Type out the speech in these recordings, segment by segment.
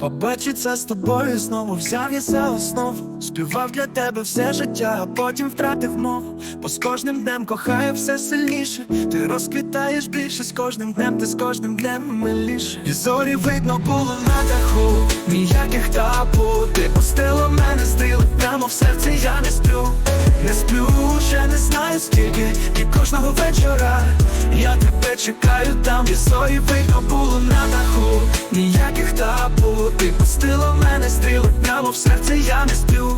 Побачиться з тобою знову взяв я за основу. Співав для тебе все життя, а потім втратив мову. Бо з кожним днем кохаю все сильніше. Ти розквітаєш більше з кожним днем, ти з кожним днем миліше. І зорі видно було на даху Ніяких табу. Ти пустила мене стріли Прямо в серці я не сплю. Не сплю, ще не знаю скільки І кожного вечора. Я тебе чекаю там І зорі видно було на даху Ти пустила мене стріли Прямо в серці я не сплю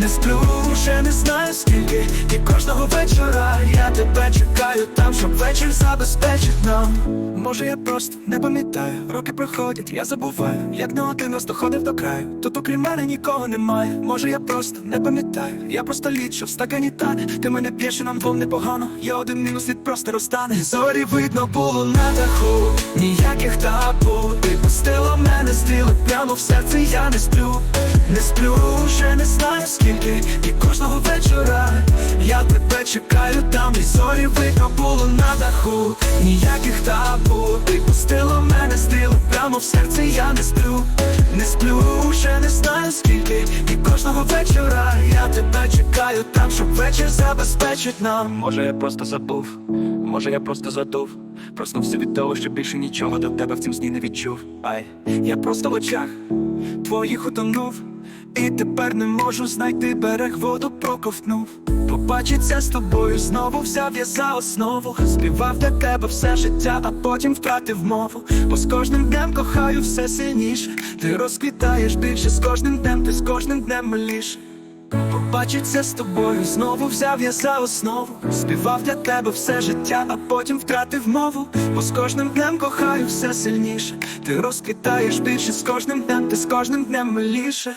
Не сплю, ще не знаю скільки І кожного вечора я тебе чекаю там, щоб вечір забезпечить нам Може я просто не пам'ятаю, роки проходять, я забуваю, як не один раз доходив до краю. Тут окрім мене нікого немає. Може я просто не пам'ятаю, я просто що в стакані тане. Ти мене п'єш і нам двом непогано. Я один мінус від просто розтане. Зорі видно було на даху, ніяких табу. Стріли прямо в серці, я не сплю. Не сплю, ще не знаю скільки, і кожного вечора я тебе чекаю там, і зорі видно було на даху, ніяких табу, ти пустила мене стріли прямо в серці, я не сплю, не сплю, ще не знаю скільки, і кожного вечора я тебе чекаю там, щоб вечір забезпечить нам. Може я просто забув, може я просто задув. Проснувся від того, що більше нічого до тебе в цім сні не відчув. Ай, я просто в очах твоїх утонув, і тепер не можу знайти берег, воду проковтнув. Побачиться з тобою знову взяв я за основу. Співав для тебе все життя, а потім втратив мову. Бо з кожним днем кохаю все сильніше. Ти розквітаєш більше з кожним днем, ти з кожним днем миліше. Побачиться з тобою, знову взяв я за основу. Співав для тебе все життя, а потім втратив мову. Бо з кожним днем кохаю все сильніше. Ти розквітаєш більше з кожним днем, ти з кожним днем миліше.